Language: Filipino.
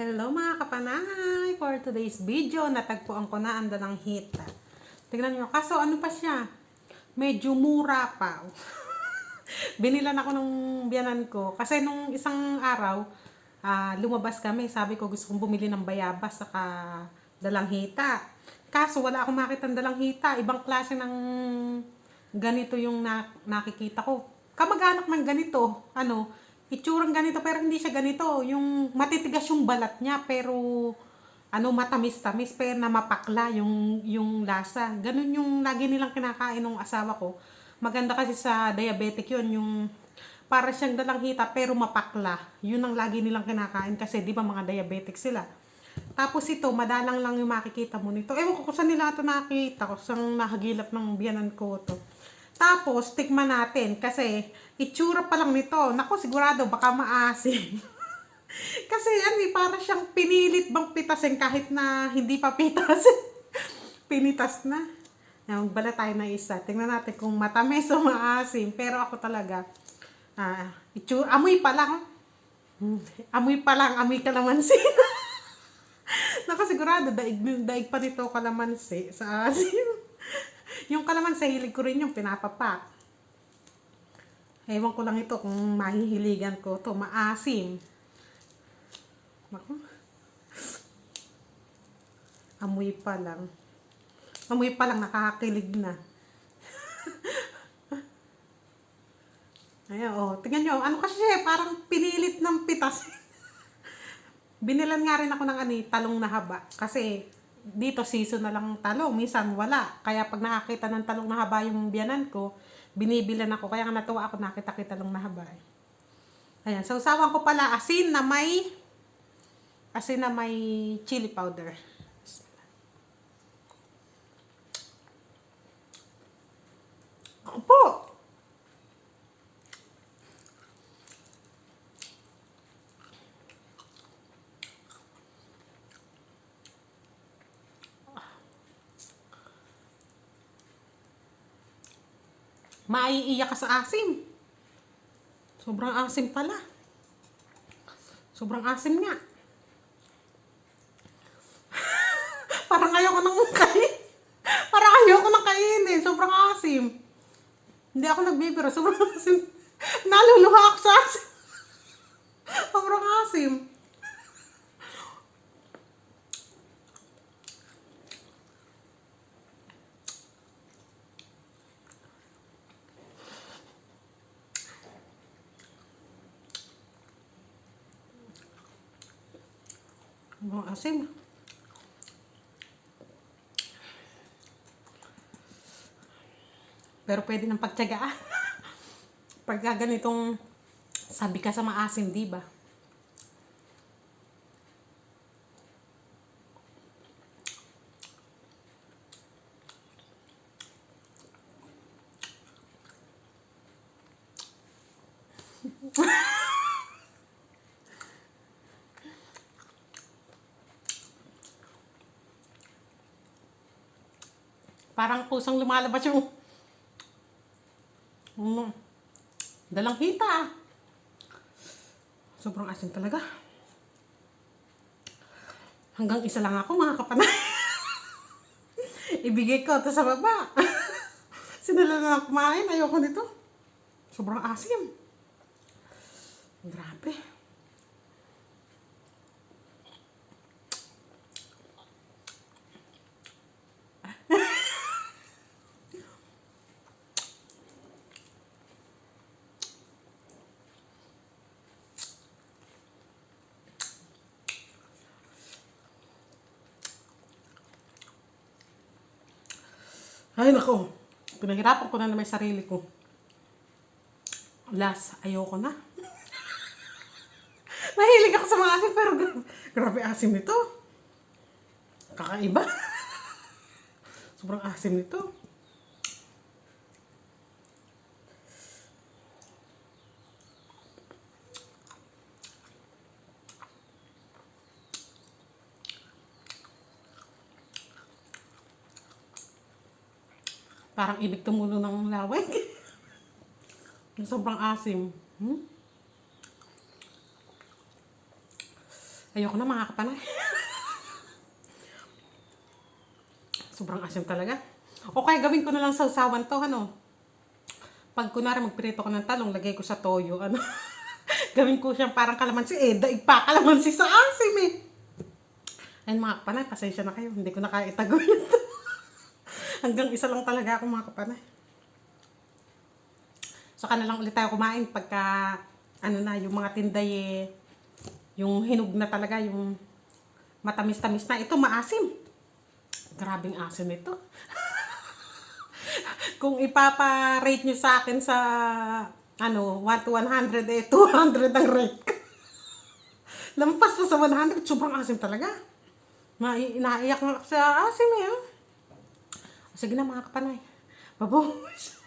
Hello mga kapanay! For today's video, natagpuan ko na ang dalang hita. Tingnan nyo, kaso ano pa siya? Medyo mura pa. Binilan ako ng biyanan ko. Kasi nung isang araw, ah, lumabas kami. Sabi ko gusto kong bumili ng bayabas saka dalang hita. Kaso wala akong makita ng dalang hita. Ibang klase ng ganito yung na- nakikita ko. Kamag-anak ng ganito. Ano, itsurang ganito pero hindi siya ganito. Yung matitigas yung balat niya pero ano matamis-tamis pero na mapakla yung yung lasa. Ganun yung lagi nilang kinakain ng asawa ko. Maganda kasi sa diabetic yun yung para siyang dalang hita pero mapakla. Yun ang lagi nilang kinakain kasi di ba mga diabetic sila. Tapos ito, madalang lang yung makikita mo nito. Ewan ko kung saan nila ito nakita ko. Saan nahagilap ng biyanan ko to. Tapos, tikman natin. Kasi, itsura pa lang nito. Nako, sigurado, baka maasim. kasi, ano eh, para siyang pinilit bang pitasin kahit na hindi pa pitas. Pinitas na. Yan, bala tayo na isa. Tingnan natin kung matamis o maasim. Pero ako talaga, ah, itsura, amoy pa lang. Amoy pa lang, amoy kalamansi. Nakasigurado, daig, daig pa nito kalamansi sa asim. Yung kalamansi, hilig ko rin yung pinapapak. Ewan ko lang ito kung mahihiligan ko to maasim. Naku. Amoy pa lang. Amoy pa lang, nakakakilig na. Ayan, oh. Tingnan nyo, ano kasi siya, eh, parang pinilit ng pitas. Binilan nga rin ako ng ani, talong na haba. Kasi dito season na lang talong, minsan wala. Kaya pag nakakita ng talong na haba yung biyanan ko, binibilan ako. Kaya nga natuwa ako nakita-kita talong na haba. eh. Ayan, so usawan ko pala asin na may asin na may chili powder. Ako po! Maiiyak ka sa asim. Sobrang asim pala. Sobrang asim nga. Parang ayoko nang kain. Parang ayoko nang kainin. Sobrang asim. Hindi ako nagbibiro. Sobrang asim. Naluluha ako sa asim. Sobrang asim. Sobrang asim. Pero pwede ng pagtyagaan. Pagka ganitong sabi ka sa maasim, di ba? Parang pusang lumalabas yung Mm. Dalang hita. ah. Sobrang asin talaga. Hanggang isa lang ako mga kapanay. Ibigay ko to sa baba. Sinala na kumain. Ayoko nito. Sobrang asim. Grabe. Ay, nako. Pinahirapan ko na naman yung sarili ko. Last, ayoko na. Mahilig ako sa mga asim, pero grabe, grabe asim nito. Kakaiba. Sobrang asim nito. Parang ibig tumulo ng laway. Sobrang asim. Hmm? Ayoko na mga kapanay. Sobrang asim talaga. O kaya gawin ko na lang sa usawan to, ano. Pag kunwari magprito ko ng talong, lagay ko sa toyo, ano. gawin ko siyang parang kalamansi. Eh, daig pa kalamansi sa asim eh. Ayun mga kapanay, pasensya na kayo. Hindi ko na kaya itago ito. Hanggang isa lang talaga ako mga kapanay. So, na lang ulit tayo kumain pagka, ano na, yung mga tinday eh, yung hinog na talaga, yung matamis-tamis na. Ito, maasim. Grabing asim ito. Kung ipapa-rate nyo sa akin sa, ano, 1 to 100, eh, 200 ang rate. Lampas pa sa 100, sobrang asim talaga. Mai naiyak nga sa asim eh. Sige na mga kapanay. Babush.